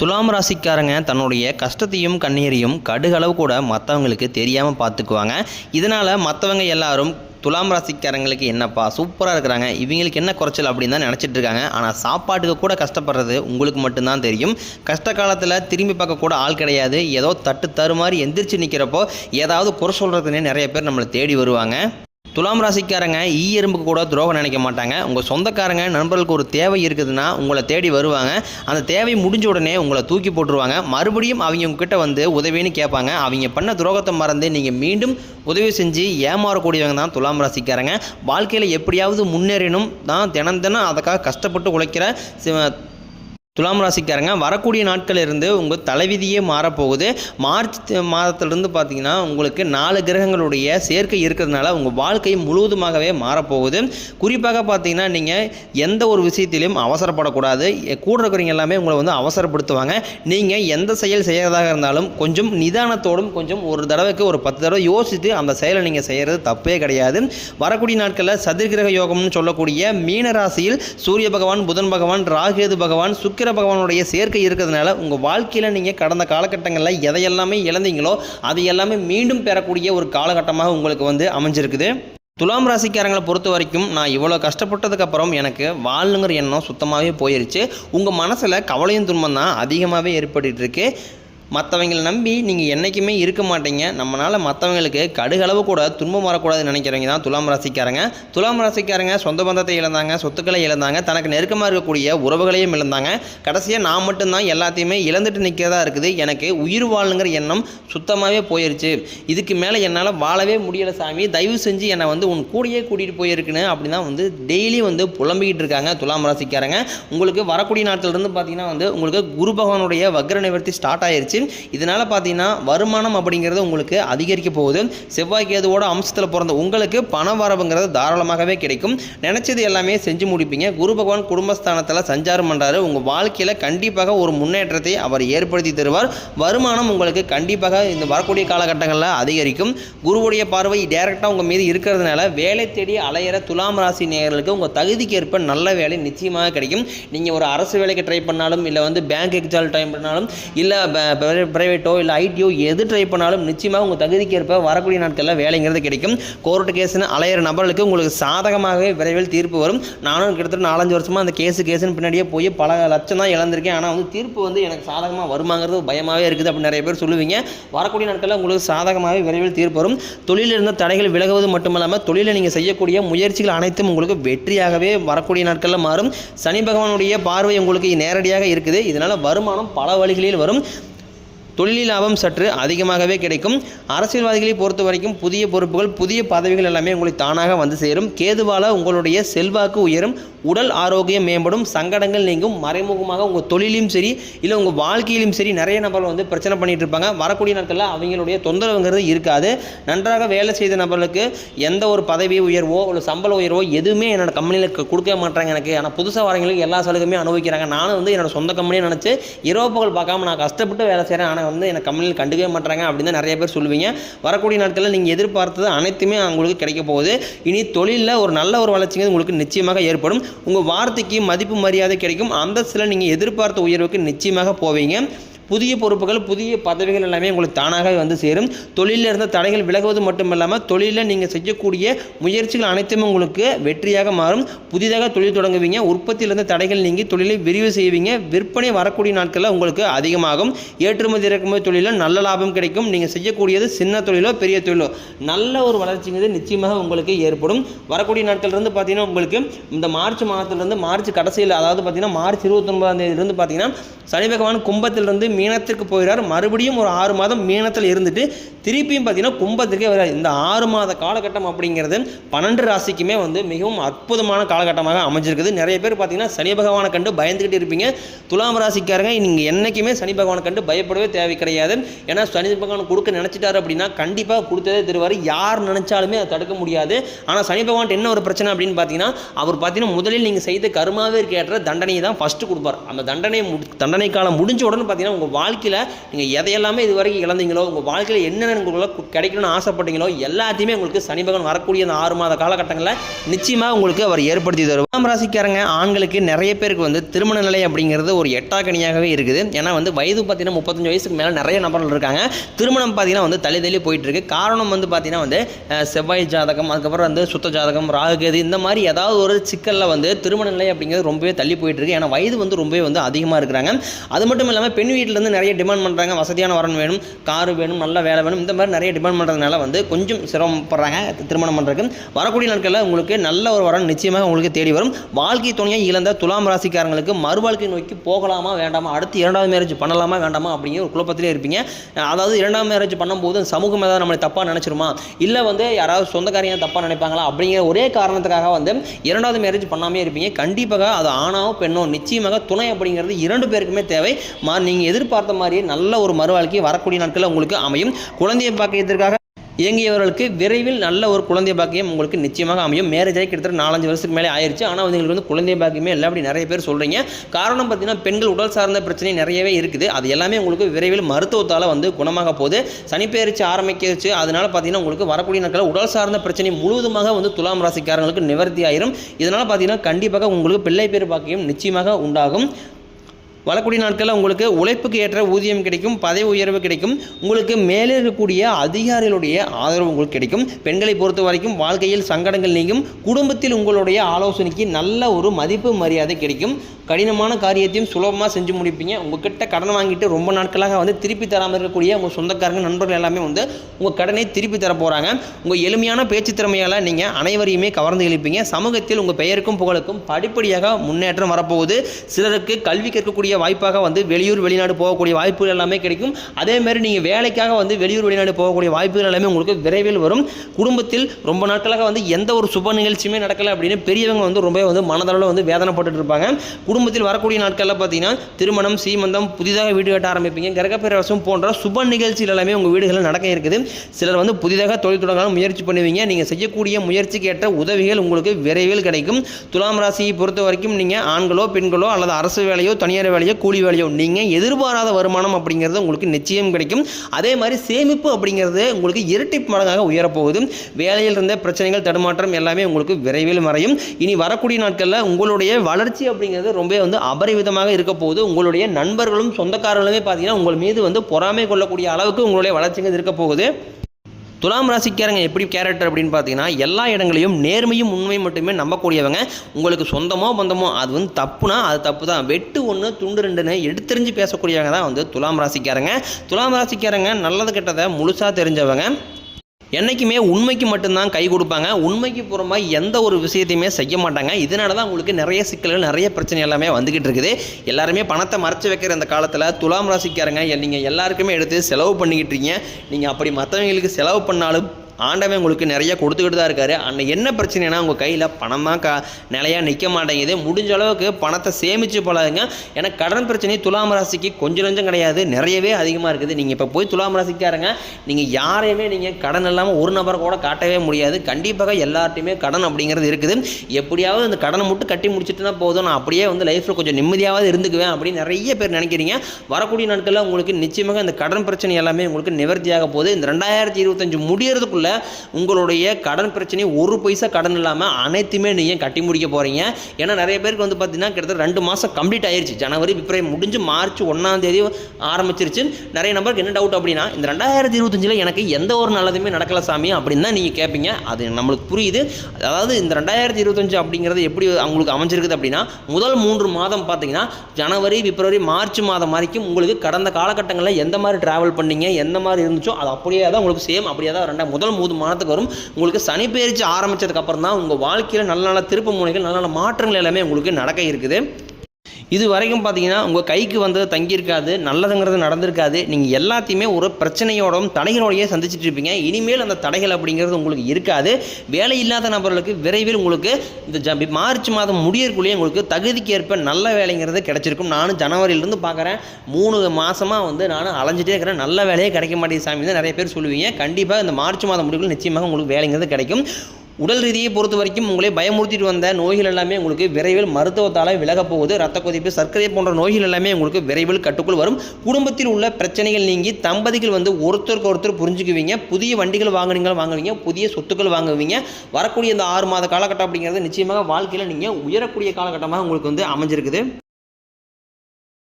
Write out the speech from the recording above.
துலாம் ராசிக்காரங்க தன்னுடைய கஷ்டத்தையும் கண்ணீரையும் கடுகளவு கூட மற்றவங்களுக்கு தெரியாமல் பார்த்துக்குவாங்க இதனால் மற்றவங்க எல்லாரும் துலாம் ராசிக்காரங்களுக்கு என்னப்பா சூப்பராக இருக்கிறாங்க. இவங்களுக்கு என்ன குறைச்சல் அப்படின்னு தான் நினச்சிட்டு இருக்காங்க. ஆனால் சாப்பாட்டுக்கு கூட கஷ்டப்படுறது உங்களுக்கு மட்டும்தான் தெரியும். கஷ்ட காலத்தில் திரும்பி பார்க்க கூட ஆள் கிடையாது. ஏதோ தட்டு தருமாறி எந்திரிச்சு நிற்கிறப்போ ஏதாவது குறை சொல்கிறதுனே நிறைய பேர் நம்மளை தேடி வருவாங்க. துலாம் ராசிக்காரங்க ஈ எறும்புக்கு கூட துரோகம் நினைக்க மாட்டாங்க. உங்கள் சொந்தக்காரங்க நண்பர்களுக்கு ஒரு தேவை இருக்குதுன்னா உங்களை தேடி வருவாங்க. அந்த தேவை முடிஞ்ச உடனே உங்களை தூக்கி போட்டுருவாங்க. மறுபடியும் அவங்க உங்ககிட்ட வந்து உதவின்னு கேட்பாங்க. அவங்க பண்ண துரோகத்தை மறந்து நீங்கள் மீண்டும் உதவி செஞ்சு ஏமாறக்கூடியவங்க தான் துலாம் ராசிக்காரங்க. வாழ்க்கையில் எப்படியாவது முன்னேறணும் தான் தினம் தினம் அதுக்காக கஷ்டப்பட்டு உழைக்கிற துலாம் ராசிக்காரங்க வரக்கூடிய நாட்கள் இருந்து உங்கள் தலைவிதியே மாறப்போகுது. மார்ச் மாதத்திலிருந்து பார்த்தீங்கன்னா உங்களுக்கு நாலு கிரகங்களுடைய சேர்க்கை இருக்கிறதுனால உங்கள் வாழ்க்கை முழுவதுமாகவே மாறப்போகுது. குறிப்பாக பார்த்தீங்கன்னா நீங்கள் எந்த ஒரு விஷயத்திலையும் அவசரப்படக்கூடாது. கூட இருக்கிறவங்க எல்லாமே உங்களை வந்து அவசரப்படுத்துவாங்க. நீங்கள் எந்த செயல் செய்கிறதாக இருந்தாலும் கொஞ்சம் நிதானத்தோடும் கொஞ்சம் ஒரு தடவைக்கு ஒரு பத்து தடவை யோசித்து அந்த செயலை நீங்கள் செய்கிறது தப்பே கிடையாது. வரக்கூடிய நாட்களில் சதுர்கிரக யோகம்னு சொல்லக்கூடிய மீன ராசியில் சூரிய பகவான் புதன் பகவான் ராகேது பகவான் சுக்கிர பகவானுடைய சேர்க்கை இருக்கிறதுனால உங்கள் வாழ்க்கையில் நீங்கள் கடந்த காலகட்டங்களில் எதையெல்லாமே இழந்தீங்களோ அது எல்லாமே மீண்டும் பெறக்கூடிய ஒரு காலகட்டமாக உங்களுக்கு வந்து அமைஞ்சிருக்குது. துலாம் ராசிக்காரங்களை பொறுத்த வரைக்கும் நான் இவ்வளோ கஷ்டப்பட்டதுக்கப்புறம் எனக்கு வாழணுங்கிற எண்ணம் சுத்தமாகவே போயிருச்சு. உங்கள் மனசில் கவலையும் துன்பம் தான் அதிகமாகவே ஏற்பட்டுருக்கு இருக்கு. மற்றவங்களை நம்பி நீங்கள் என்றைக்குமே இருக்க மாட்டீங்க. நம்மளால் மற்றவங்களுக்கு கடுகளவு கூட துன்பம் வரக்கூடாதுன்னு நினைக்கிறவங்க தான் துலாம் ராசிக்காரங்க. துலாம் ராசிக்காரங்க சொந்த பந்தத்தை இழந்தாங்க சொத்துக்களை இழந்தாங்க தனக்கு நெருக்கமாக இருக்கக்கூடிய உறவுகளையும் இழந்தாங்க. கடைசியாக நான் மட்டும்தான் எல்லாத்தையுமே இழந்துட்டு நிற்கிறதா இருக்குது. எனக்கு உயிர் வாழணுங்கிற எண்ணம் சுத்தமாகவே போயிருச்சு. இதுக்கு மேலே என்னால் வாழவே முடியலை சாமி. தயவு செஞ்சு என்னை வந்து உன் கூடயே கூட்டிகிட்டு போயிருக்குன்னு அப்படி தான் வந்து டெய்லி வந்து புலம்பிக்கிட்டு இருக்காங்க துலாம் ராசிக்காரங்க. உங்களுக்கு வரக்கூடிய நாட்கள்லேருந்து பார்த்தீங்கன்னா வந்து உங்களுக்கு குரு பகவானுடைய வக்ர நிவர்த்தி ஸ்டார்ட் ஆயிருச்சு. இதனால் பார்த்தீங்கன்னா வருமானம் அப்படிங்கிறது உங்களுக்கு அதிகரிக்க போகுது. செவ்வாய் கேதுவோட அம்சத்தில் பிறந்த உங்களுக்கு பண வரவுங்கிறது தாராளமாகவே கிடைக்கும். நினச்சது எல்லாமே செஞ்சு முடிப்பீங்க. குரு பகவான் குடும்பஸ்தானத்தில் சஞ்சாரம் பண்ணுறாரு உங்கள் வாழ்க்கையில் கண்டிப்பாக ஒரு முன்னேற்றத்தை அவர் ஏற்படுத்தி தருவார். வருமானம் உங்களுக்கு கண்டிப்பாக இந்த வரக்கூடிய காலகட்டங்களில் அதிகரிக்கும். குருவுடைய பார்வை டேரெக்டாக உங்கள் மீது இருக்கிறதுனால வேலை தேடி அலையிற துலாம் ராசி நேயர்களுக்கு உங்கள் தகுதிக்கு ஏற்ப நல்ல வேலை நிச்சயமாக கிடைக்கும். நீங்கள் ஒரு அரசு வேலைக்கு ட்ரை பண்ணாலும் இல்லை வந்து பேங்க் எக்ஸாம் ட்ரை பண்ணாலும் இல்லை ப்ரைவேட்டோ இல்லை ஐடியோ எது ட்ரை பண்ணாலும் நிச்சயமாக உங்கள் தகுதிக்கு ஏற்ப வரக்கூடிய நாட்களில் வேலைங்கிறது கிடைக்கும். கோர்ட்டு கேஸ்னு அலையிற நபர்களுக்கு உங்களுக்கு சாதகமாகவே விரைவில் தீர்ப்பு வரும். நானும் கிட்டத்தட்ட நாலஞ்சு வருஷமாக அந்த கேஸு கேஸுன்னு பின்னாடியே போய் பல லட்சம் தான் இழந்திருக்கேன். ஆனால் வந்து தீர்ப்பு வந்து எனக்கு சாதகமாக வருமாங்கிறது பயமாகவே இருக்குது அப்படின்னு நிறைய பேர் சொல்லுவீங்க. வரக்கூடிய நாட்களில் உங்களுக்கு சாதகமாகவே விரைவில் தீர்ப்பு வரும். தொழிலில் இருந்த தடைகள் விலகுவது மட்டுமல்லாமல் தொழிலில் நீங்கள் செய்யக்கூடிய முயற்சிகள் அனைத்தும் உங்களுக்கு வெற்றியாகவே வரக்கூடிய நாட்களில் மாறும். சனி பகவானுடைய பார்வை உங்களுக்கு நேரடியாக இருக்குது. இதனால் வருமானம் பல வழிகளில் வரும். தொழில் லாபம் சற்று அதிகமாகவே கிடைக்கும். அரசியல்வாதிகளை பொறுத்த வரைக்கும் புதிய பொறுப்புகள் புதிய பதவிகள் எல்லாமே உங்களுக்கு தானாக வந்து சேரும். கேதுவால உங்களுடைய செல்வாக்கு உயரும். உடல் ஆரோக்கியம் மேம்படும். சங்கடங்கள் நீங்கும். மறைமுகமாக உங்கள் தொழிலையும் சரி இல்லை உங்கள் வாழ்க்கையிலும் சரி நிறைய நபர்கள் வந்து பிரச்சனை பண்ணிட்டு இருப்பாங்க. வரக்கூடிய நாட்களில் அவங்களுடைய தொந்தரவுங்கிறது இருக்காது. நன்றாக வேலை செய்த நபர்களுக்கு எந்த ஒரு பதவி உயர்வோ இல்லை சம்பள உயர்வோ எதுவுமே என்னோட கம்பெனியில் கொடுக்க மாட்டாங்க எனக்கு. ஆனால் புதுசாக வரவங்களுக்கு எல்லா சலுகையுமே அனுபவிக்கிறாங்க. நானும் வந்து என்னோட சொந்த கம்பெனியை நினச்சி இரவு பகல் பார்க்காம நான் கஷ்டப்பட்டு வேலை செய்கிறேன் ஆனால் வந்து எனக்கு கம்பெனியில் கண்டுக்கவே மாட்டாங்க அப்படின்னு நிறைய பேர் சொல்லுவீங்க. வரக்கூடிய நாட்களில் நீங்கள் எதிர்பார்த்தது அனைத்துமே உங்களுக்கு கிடைக்க போகுது. இனி தொழிலில் ஒரு நல்ல ஒரு வளர்ச்சிங்கிறது உங்களுக்கு நிச்சயமாக ஏற்படும். உங்கள் வார்த்தைக்கு மதிப்பு மரியாதை கிடைக்கும். அந்தஸ்தில் நீங்கள் எதிர்பார்த்த உயர்வுக்கு நிச்சயமாக போவீங்க. புதிய பொறுப்புகள் புதிய பதவிகள் எல்லாமே உங்களுக்கு தானாகவே வந்து சேரும். தொழிலில் இருந்த தடைகள் விலகுவது மட்டுமல்லாமல் தொழிலில் நீங்கள் செய்யக்கூடிய முயற்சிகள் அனைத்துமே உங்களுக்கு வெற்றியாக மாறும். புதிதாக தொழில் தொடங்குவீங்க உற்பத்தியில் இருந்த தடைகள் நீங்கி தொழிலை விரிவு செய்வீங்க. விற்பனை வரக்கூடிய நாட்களில் உங்களுக்கு அதிகமாகும். ஏற்றுமதி இறக்குமதி தொழிலில் நல்ல லாபம் கிடைக்கும். நீங்கள் செய்யக்கூடியது சின்ன தொழிலோ பெரிய தொழிலோ. நல்ல ஒரு வளர்ச்சிங்கிறது நிச்சயமாக உங்களுக்கு ஏற்படும். வரக்கூடிய நாட்கள்லேருந்து பார்த்தீங்கன்னா உங்களுக்கு இந்த மார்ச் மாதத்திலிருந்து மார்ச் கடைசியில் அதாவது பார்த்தீங்கன்னா மார்ச் இருபத்தொன்பதாம் தேதியிலிருந்து பார்த்தீங்கன்னா சனி பகவான் கும்பத்திலிருந்து மீனத்திற்கு போகிறார். மறுபடியும் ஒரு ஆறு மாதம் மீனத்தில் இருந்துட்டு திருப்பியும் பார்த்தீங்கன்னா கும்பத்திற்கே வர்றார் இந்த ஆறு மாத காலகட்டம் அப்படிங்கிறது பன்னெண்டு ராசிக்குமே வந்து மிகவும் அற்புதமான காலகட்டமாக அமைஞ்சிருக்குது. நிறைய பேர் பார்த்தீங்கன்னா சனி பகவானை கண்டு பயந்துக்கிட்டு இருப்பீங்க. துலாம் ராசிக்காரங்க நீங்கள் என்றைக்குமே சனி பகவானை கண்டு பயப்படவே தேவை கிடையாது. ஏன்னா சனி பகவான் கொடுக்க நினச்சிட்டாரு அப்படின்னா கண்டிப்பாக கொடுத்ததே தருவார். யார் நினச்சாலுமே அதை தடுக்க முடியாது. ஆனால் சனி பகவான் என்ன ஒரு பிரச்சனை அப்படின்னு பார்த்தீங்கன்னா அவர் பார்த்தீங்கன்னா முதலில் நீங்கள் செய்த கருமாவே கேட்ட தண்டனையை தான் ஃபஸ்ட்டு கொடுப்பார். அந்த தண்டனை மு- தண்டனை காலம் முடிஞ்ச உடனே பார்த்தீங்கன்னா உங்கள் உங்கள் வாழ்க்கையில் நீங்கள் எதையெல்லாமே இது வரைக்கும் இழந்தீங்களோ உங்கள் வாழ்க்கையில் என்னென்ன உங்களுக்கு கிடைக்கணும்னு ஆசைப்பட்டீங்களோ எல்லாத்தையுமே உங்களுக்கு சனி பகவான் வரக்கூடிய அந்த ஆறு மாத காலகட்டங்களில் நிச்சயமாக உங்களுக்கு அவர் ஏற்படுத்தி தருவார். துலாம் ராசிக்காரங்க ஆண்களுக்கு நிறைய பேருக்கு வந்து திருமண நிலை அப்படிங்கிறது ஒரு எட்டாக்கணியாகவே இருக்குது. ஏன்னா வந்து வயது பார்த்தீங்கன்னா முப்பத்தஞ்சு வயசுக்கு மேலே நிறைய நபர்கள் இருக்காங்க. திருமணம் பார்த்தீங்கன்னா வந்து தள்ளி தள்ளி போயிட்டு இருக்கு. காரணம் வந்து பார்த்தீங்கன்னா வந்து செவ்வாய் ஜாதகம் அதுக்கப்புறம் வந்து சுத்த ஜாதகம் ராகுகேது இந்த மாதிரி ஏதாவது ஒரு சிக்கலில் வந்து திருமண நிலை அப்படிங்கிறது ரொம்பவே தள்ளி போயிட்டு இருக்கு. ஏன்னா வயது வந்து ரொம்பவே வந்து அதிகமாக இருக்கிறாங்க. அது மட்டும் இல்லாமல் பெண் வீட்டில் வீட்டிலேருந்து நிறைய டிமாண்ட் பண்ணுறாங்க வசதியான வரன் வேணும் காரு வேணும் நல்ல வேலை வேணும். இந்த மாதிரி நிறைய டிமாண்ட் பண்ணுறதுனால வந்து கொஞ்சம் சிரமப்படுறாங்க திருமணம் பண்ணுறதுக்கு வரக்கூடிய நாட்களில் உங்களுக்கு நல்ல ஒரு வரன் நிச்சயமாக உங்களுக்கு தேடி வரும். வாழ்க்கை துணையை இழந்த துலாம் ராசிக்காரங்களுக்கு மறுவாழ்க்கை நோக்கி போகலாமா வேண்டாமா அடுத்து இரண்டாவது மேரேஜ் பண்ணலாமா வேண்டாமா அப்படிங்கிற ஒரு குழப்பத்திலே இருப்பீங்க. அதாவது இரண்டாவது மேரேஜ் பண்ணும்போது சமூகம் ஏதாவது நம்மளை தப்பாக நினச்சிருமா? இல்லை வந்து யாராவது சொந்தக்காரியாக தப்பாக நினைப்பாங்களா? அப்படிங்கிற ஒரே காரணத்துக்காக வந்து இரண்டாவது மேரேஜ் பண்ணாமே இருப்பீங்க. கண்டிப்பாக அது ஆணாவோ பெண்ணோ நிச்சயமாக துணை அப்படிங்கிறது இரண்டு பேருக்குமே தேவை. மா நீங்கள் எதிர்பார்த்த மாதிரியே நல்ல ஒரு மறுவாழ்க்கை வரக்கூடிய நாட்களில் உங்களுக்கு அமையும். குழந்தையை பாக்கியத்திற்காக இயங்கியவர்களுக்கு விரைவில் நல்ல ஒரு குழந்தை பாக்கியம் உங்களுக்கு நிச்சயமாக அமையும். மேரேஜ் ஆகி கிட்டத்தட்ட நாலஞ்சு வருஷத்துக்கு மேலே ஆயிடுச்சு ஆனால் வந்து எங்களுக்கு வந்து குழந்தை பாக்கியமே இல்லை அப்படி நிறைய பேர் சொல்கிறீங்க காரணம் பார்த்தீங்கன்னா பெண்கள் உடல் சார்ந்த பிரச்சனை நிறையவே இருக்குது. அது எல்லாமே உங்களுக்கு விரைவில் மருத்துவத்தால் வந்து குணமாக போகுது. சனிப்பெயர்ச்சி ஆரம்பிக்கிச்சு அதனால் பார்த்தீங்கன்னா உங்களுக்கு வரக்கூடிய நாட்களில் உடல் சார்ந்த பிரச்சனை முழுவதுமாக வந்து துலாம் ராசிக்காரங்களுக்கு நிவர்த்தி ஆயிரும். இதனால் பார்த்தீங்கன்னா கண்டிப்பாக உங்களுக்கு பிள்ளை பேர் பாக்கியம் நிச்சயமாக உண்டாகும். வரக்கூடிய நாட்களில் உங்களுக்கு உழைப்புக்கு ஏற்ற ஊதியம் கிடைக்கும் பதவி உயர்வு கிடைக்கும். உங்களுக்கு மேலே இருக்கக்கூடிய அதிகாரிகளுடைய ஆதரவு உங்களுக்கு கிடைக்கும். பெண்களை பொறுத்த வரைக்கும் வாழ்க்கையில் சங்கடங்கள் நீங்கும். குடும்பத்தில் உங்களுடைய ஆலோசனைக்கு நல்ல ஒரு மதிப்பு மரியாதை கிடைக்கும். கடினமான காரியத்தையும் சுலபமாக செஞ்சு முடிப்பீங்க. உங்ககிட்ட கடன் வாங்கிட்டு ரொம்ப நாட்களாக வந்து திருப்பி தராமல் இருக்கக்கூடிய உங்கள் சொந்தக்காரங்க நண்பர்கள் எல்லாமே வந்து உங்கள் கடனை திருப்பி தர போகிறாங்க உங்கள் எளிமையான பேச்சு திறமையால் நீங்கள் அனைவரையுமே கவர்ந்து இழுப்பீங்க சமூகத்தில் உங்கள் பெயருக்கும் புகழுக்கும் படிப்படியாக முன்னேற்றம் வரப்போகுது. சிலருக்கு கல்வி கற்கக்கூடிய வாய்ப்பாக வந்து வெளியூர் வெளிநாடு போகக்கூடிய வாய்ப்புகள் எல்லாமே கிடைக்கும். அதே மாதிரி நீங்கள் வேலைக்காக வந்து வெளியூர் வெளிநாடு போகக்கூடிய வாய்ப்புகள் எல்லாமே உங்களுக்கு விரைவில் வரும். குடும்பத்தில் ரொம்ப நாட்களாக வந்து எந்த ஒரு சுப நிகழ்ச்சியுமே நடக்கலை அப்படின்னு பெரியவங்க வந்து ரொம்ப வந்து மனதளவில் வந்து வேதனைப்பட்டு இருப்பாங்க. குடும்பத்தில் வரக்கூடிய நாட்களில் பார்த்தீங்கன்னா திருமணம் சீமந்தம் புதிதாக வீடு கட்ட ஆரம்பிப்பீங்க. கிரகப்பிரவேசம் போன்ற சுப நிகழ்ச்சிகள் எல்லாமே உங்கள் வீடுகளில் நடக்க இருக்குது. சிலர் வந்து புதிதாக தொழில் தொடங்கலாம் முயற்சி பண்ணுவீங்க. நீங்கள் செய்யக்கூடிய முயற்சிக்கு ஏற்ற உதவிகள் உங்களுக்கு விரைவில் கிடைக்கும். துலாம் ராசியை பொறுத்த வரைக்கும் நீங்கள் ஆண்களோ பெண்களோ அல்லது அரசு வேலையோ தனியார் வேலையோ கூலி வேலையோ நீங்கள் எதிர்பாராத வருமானம் அப்படிங்கிறது உங்களுக்கு நிச்சயம் கிடைக்கும். அதே மாதிரி சேமிப்பு அப்படிங்கிறது உங்களுக்கு இரட்டிப்பு மடங்காக உயரப்போகுது. வேலையில் இருந்த பிரச்சனைகள் தடுமாற்றம் எல்லாமே உங்களுக்கு விரைவில் மறையும். இனி வரக்கூடிய நாட்களில் உங்களுடைய வளர்ச்சி அப்படிங்கிறது ரொம்ப வந்து அபரிவிதமாக இருக்க போகுது. உங்களுடைய நண்பர்களும் சொந்தக்காரர்களுமே பார்த்தீங்கன்னா உங்கள் மீது வந்து பொறாமை கொள்ளக்கூடிய அளவுக்கு உங்களுடைய வளர்ச்சிங்கிறது இருக்க போகுது. துலாம் ராசிக்காரங்க எப்படி கேரக்டர் அப்படின்னு பார்த்தீங்கன்னா எல்லா இடங்களையும் நேர்மையும் உண்மையும் மட்டுமே நம்பக்கூடியவங்க. உங்களுக்கு சொந்தமோ பந்தமோ அது வந்து தப்புனா அது தப்பு தான் வெட்டு ஒன்று துண்டு ரெண்டுன்னு எடுத்தெறிஞ்சு பேசக்கூடியவங்க தான் வந்து துலாம் ராசிக்காரங்க. துலாம் ராசிக்காரங்க நல்லது கெட்டதை முழுசாக தெரிஞ்சவங்க. என்றைக்குமே உண்மைக்கு மட்டும்தான் கை கொடுப்பாங்க. உண்மைக்கு புறமாக எந்த ஒரு விஷயத்தையுமே செய்ய மாட்டாங்க. இதனால தான் உங்களுக்கு நிறைய சிக்கல்கள் நிறைய பிரச்சனை எல்லாமே வந்துக்கிட்டு இருக்குது. எல்லாருமே பணத்தை மறைச்சு வைக்கிற இந்த காலத்தில் துலாம் ராசிக்காரங்க நீங்கள் எல்லாருக்குமே எடுத்து செலவு பண்ணிக்கிட்டு இருக்கீங்க. நீங்கள் அப்படி மற்றவங்களுக்கு செலவு பண்ணாலும் ஆண்டவன் உங்களுக்கு நிறைய கொடுத்துக்கிட்டு தான் இருக்காரு. அன்னை என்ன பிரச்சனைனா உங்கள் கையில் பணம் தான் கா நிலையாக நிற்க மாட்டேங்குது. முடிஞ்ச அளவுக்கு பணத்தை சேமித்து பழகுங்க ஏன்னா கடன் பிரச்சனை துலாம் ராசிக்கு கொஞ்சம் கொஞ்சம் கிடையாது. நிறையவே அதிகமாக இருக்குது. நீங்கள் இப்போ போய் துலாம் ராசிக்காரங்க நீங்கள் யாரையுமே நீங்கள் கடன் இல்லாமல் ஒரு நபர் கூட காட்டவே முடியாது. கண்டிப்பாக எல்லார்ட்டையுமே கடன் அப்படிங்கிறது இருக்குது. எப்படியாவது அந்த கடனை மட்டும் கட்டி முடிச்சுட்டுனா போதும். நான் அப்படியே வந்து லைஃப்பில் கொஞ்சம் நிம்மதியாவது இருந்துக்குவேன் அப்படின்னு நிறைய பேர் நினைக்கிறீங்க. வரக்கூடிய நாட்களில் உங்களுக்கு நிச்சயமாக இந்த கடன் பிரச்சனை எல்லாமே உங்களுக்கு நிவர்த்தியாக போகுது. இந்த ரெண்டாயிரத்தி இருபத்தஞ்சு முடியறதுக்குள்ள உங்களுடைய கடன் பிரச்சனை ஒரு பைசா கடன் இல்லாமல் அனைத்துமே நீங்கள் கட்டி முடிக்க போகிறீங்க ஏன்னா நிறைய பேருக்கு வந்து பார்த்தீங்கன்னா கிட்டத்தட்ட ரெண்டு மாதம் கம்ப்ளீட் ஆயிடுச்சு ஜனவரி பிப்ரவரி முடிஞ்சு மார்ச் ஒன்றாம் தேதி ஆரம்பிச்சிருச்சு. நிறைய நம்பருக்கு என்ன டவுட் அப்படின்னா இந்த ரெண்டாயிரத்தி இருபத்தஞ்சில் எனக்கு எந்த ஒரு நல்லதுமே நடக்கல சாமி அப்படின்னு தான் நீங்கள் கேட்பீங்க அது நம்மளுக்கு புரியுது. அதாவது இந்த ரெண்டாயிரத்தி இருபத்தஞ்சு அப்படிங்கிறது எப்படி அவங்களுக்கு அமைஞ்சிருக்குது அப்படின்னா முதல் மூன்று மாதம் பார்த்தீங்கன்னா ஜனவரி பிப்ரவரி மார்ச் மாதம் வரைக்கும் உங்களுக்கு கடந்த காலகட்டங்களில் எந்த மாதிரி ட்ராவல் பண்ணீங்க எந்த மாதிரி இருந்துச்சோ அது அப்படியே தான் உங்களுக்கு சேம் அப்படியே தான் ரெண்டாயிரம் முதல் மூணு மாதத்துக்கு வரும். உங்களுக்கு சனி பயிற்சி ஆரம்பிச்சதுக்கு அப்புறம் தான் உங்கள் வாழ்க்கையில் நல்ல நல்ல திருப்பு முனைகள் நல்ல நல்ல மாற்றங்கள் எல்லாமே உங்களுக்கு நடக்க இருக்குது. இது வரைக்கும் பார்த்தீங்கன்னா உங்கள் கைக்கு வந்தது தங்கியிருக்காது நல்லதுங்கிறது நடந்திருக்காது. நீங்கள் எல்லாத்தையுமே ஒரு பிரச்சனையோடும் தடைகளோடையே சந்திச்சுட்டு இருப்பீங்க. இனிமேல் அந்த தடைகள் அப்படிங்கிறது உங்களுக்கு இருக்காது. வேலை இல்லாத நபர்களுக்கு விரைவில் உங்களுக்கு இந்த ஜ மார்ச் மாதம் முடியறக்குள்ளேயே உங்களுக்கு தகுதிக்கு ஏற்ப நல்ல வேலைங்கிறது கிடைச்சிருக்கும். நானும் ஜனவரியிலேருந்து பார்க்குறேன். மூணு மாதமாக வந்து நானும் அலைஞ்சிட்டே இருக்கிறேன். நல்ல வேலையே கிடைக்க மாட்டேங்குது சாமி தான் நிறைய பேர் சொல்லுவீங்க. கண்டிப்பாக இந்த மார்ச் மாதம் முடிவுகள் நிச்சயமாக உங்களுக்கு வேலைங்கிறது கிடைக்கும். உடல் ரீதியை பொறுத்த வரைக்கும் உங்களை பயமுறுத்திட்டு வந்த நோய்கள் எல்லாமே உங்களுக்கு விரைவில் மருத்துவத்தால் விலகப் போகுது. ரத்த கொதிப்பு சர்க்கரை போன்ற நோய்கள் எல்லாமே உங்களுக்கு விரைவில் கட்டுக்குள் வரும். குடும்பத்தில் உள்ள பிரச்சனைகள் நீங்கி தம்பதிகள் வந்து ஒருத்தருக்கு ஒருத்தர் புரிஞ்சுக்குவீங்க. புதிய வண்டிகள் வாங்குனீங்க வாங்குவீங்க. புதிய சொத்துக்கள் வாங்குவீங்க. வரக்கூடிய இந்த ஆறு மாத காலகட்டம் அப்படிங்கிறது நிச்சயமாக வாழ்க்கையில் நீங்கள் உயரக்கூடிய காலகட்டமாக உங்களுக்கு வந்து அமைஞ்சிருக்குது.